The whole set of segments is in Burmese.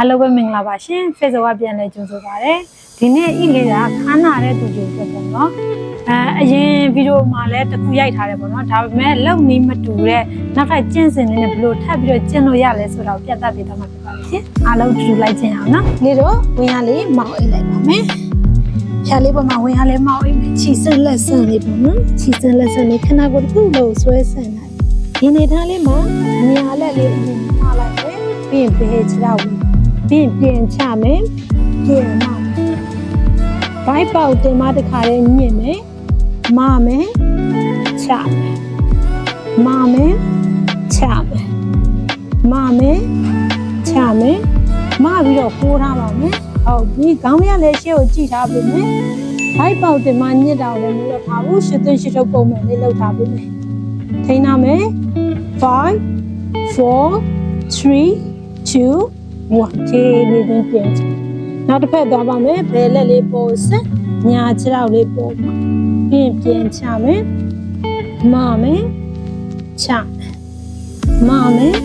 အားလုံးပဲမင်္ဂလာပါရှင် Facebook ကပြန်လဲကြိုဆိုပါရစေဒီနေ့ဤလေးကခန်းနာတဲ့သူတွေပဲပေါ့နော်အဲအရင်ဗီဒီယိုမှာလည်းတစ်ခုရိုက်ထားတယ်ပေါ့နော်ဒါပေမဲ့လုံနီးမတူတဲ့နောက်ထပ်ကျင့်စဉ်လေးနဲ့ဘယ်လိုထပ်ပြီးတော့ကျင့်လို့ရလဲဆိုတော့ပြသပေးတော့မှာဖြစ်ပါရှင်အားလုံးတူတူလိုက်ခြင်းအောင်နော်နေ့တော့ဝင်ရလေးမောင်းအိတ်လိုက်ပါမယ်ဖြာလေးပေါ်မှာဝင်ရလေးမောင်းအိတ်မယ်ခြေစက်လက်ဆန်လေးပေါ့နော်ခြေစက်လက်ဆန်လေးခဏကိုတစ်ခုလို့ဆွဲဆန်လိုက်ဒီနေသားလေးမှာညာလက်လေးအရင်ထားလိုက်မယ်ပြီးရင်ဘယ်ချတော့ဝင် ပြီးရင်ပြန်ချမယ်ပြန်မောင်းဘိုက်ပေါက်တင်မတစ်ခါလေးညင်မယ်မမယ်ချမယ်မမယ်ချမယ်မမယ်ချမယ်မပြီးတော့ခိုးထားပါမယ်ဟုတ်ပြီခေါင်းရလည်းရှေ့ကိုကြည့်ထားပြီမယ်ဘိုက်ပေါက်တင်မညစ်တောင်လည်းမလုပ်ထားဘူးရှစ်သွင်းရှစ်ထုတ်ပုံမှန်လေးလုပ်ထားပြီမယ်ထိန်းနာမယ်5 4 3 2 1ခြေလေးချင်းပြင်ချနောက်တစ်ဖက်သွားပါမယ်ဘယ်လက်လေးပေါ်ဆက်ညာခြေထောက်လေးပေါ်မှာပြင်ပြင်ချမယ်မမယ်ချမယ်မမယ်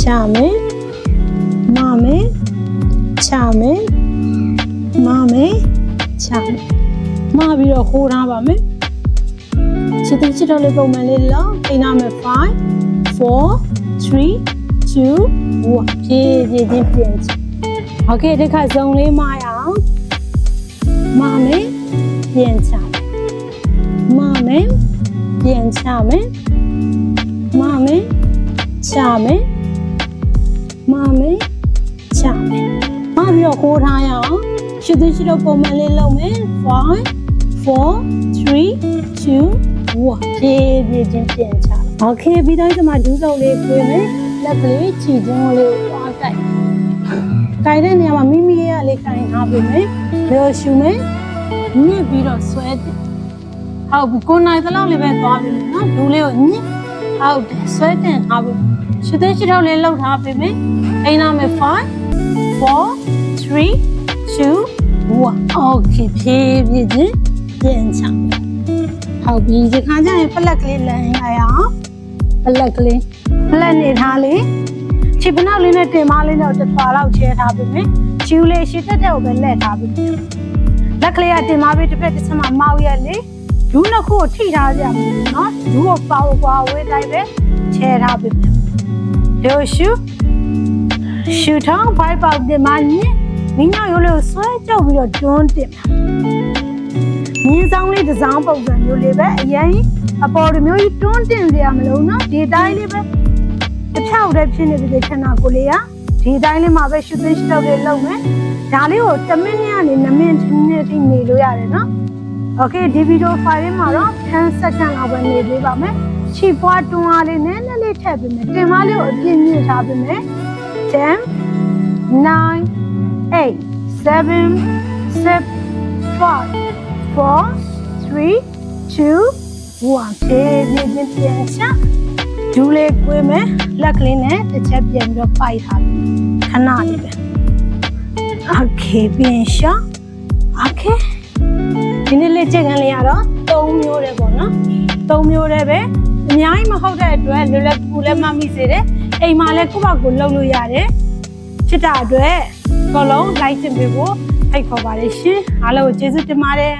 ချမယ်မမယ်ချမယ်မမယ်ချမယ်မပြီးတော့ဟိုးထားပါမယ်ခြေတိခြေထောက်လေးပုံမှန်လေးလောက်ထိန်းနာမယ်5 4 3 2 1ပြေးပြေးချင်းပြင်ချโอเคဒီခါဇုံလေးမရအောင်မမယ်ပြင်ချမယ်မမယ်ပြင်ချမယ်မမယ်ချမယ်မမယ်ချမယ်မပြီးတော့ခိုးထားရအောင်ရှစ်သိရှိတော့ပုံမှန်လေးလုပ်မယ်5 4 3 2 1ပြေးပြေးချင်းပြင်ချโอเคပြီးတော့ဒီမှာဒူးစုံလေးပွေးမယ် လက်ကလေးခြေချင်းလေးကိုသွားကြိုက်ကြိုက်တဲ့နေရာမှာမိမိရဲ့လေးကြိုင်ထားပြီမယ်လေရှူမယ်ညစ်ပြီးတော့ဆွဲတယ်ဟုတ်ပြီကိုနိုင်သလောက်လေးပဲသွားပြီနော်ဒူးလေးကိုညစ်ဟုတ်တယ်ဆွဲတင်ထားပြီရှစ်သိရှိတော့လေးလှုပ်ထားပြီမယ်အိမ်နာမယ်5 4 3 2 1 okay ဖြည်းဖြည်းချင်းပြန်ချမယ်ဟုတ်ပြီဒီခါကျရင်ပလက်ကလေးလမ်းလိုက်အောင် ပလက်ကလေးပလက်နေထားလေခြေပနောက်လေးနဲ့တင်မလေးနဲ့တစ်ထွာလောက်ချဲထားပြီမယ်ကျူးလေးရှစ်တက်တက်ကိုပဲလှည့်ထားပြီလက်ကလေးကတင်မပြီးတစ်ဖက်တစ်ချက်မှမောက်ရက်လေဒူးနှစ်ခုကိုထိထားကြပြီနော်ဒူးကိုပေါကွာဝေးတိုင်းပဲချဲထားပြီလို့ရှူရှူထောင်းဘိုက်ပေါက်တင်မညင်မင်းညရိုးလေးကိုဆွဲကြုပ်ပြီးတော့တွန်းတင် မြင်းဆောင်လေးတစ်စောင်းပုံစံမျိုးလေးပဲအရင်အပေါ်တစ်မျိုးကြီးတွန်းတင်စရာမလိုနော်ဒီတိုင်းလေးပဲတစ်ဖြောက်တည်းဖြစ်နေတဲ့ခဏကိုလေးကဒီတိုင်းလေးမှာပဲရှူသင်းရှူတော့လေးလုပ်မယ်ဒါလေးကို10မိနစ်ကနေ2မိနစ်ထိနေလို့ရတယ်နော်โอเคဒီဗီဒီယိုဖိုင်လေးမှာတော့10စက္ကန့်လောက်ပဲနေပေးပါမယ်ခြေပွားတွန်းအားလေးနည်းနည်းလေးထည့်ပေးမယ်တင်မလေးကိုအပြည့်မြင့်ထားပေးမယ်10 9 8 7 6 5 4 3 2 1ဖြည်းဖြည်းချင်းပြန်ချဒူးလေးကွေးမယ်လက်ကလေးနဲ့တစ်ချက်ပြန်ပြီးတော့ပိုက်ထားပြီခဏလေးပဲโอเคပြန်ရှာโอเคဒီနေ့လက်ချက်ကလေးကတော့3မျိုးတယ်ပေါ့နော်3မျိုးတယ်ပဲအများကြီးမဟုတ်တဲ့အတွက်လွယ်လွယ်ကူလည်းမမိစေတယ်အိမ်မှာလည်းကိုယ့်ဘာကိုလုပ်လို့ရတယ်ဖြစ်တာအတွက်အကုန်လုံး like တင်ပေးဖို့ဖိတ်ခေါ်ပါတယ်ရှင်အားလုံးကိုကျေးဇူးတင်ပါတယ်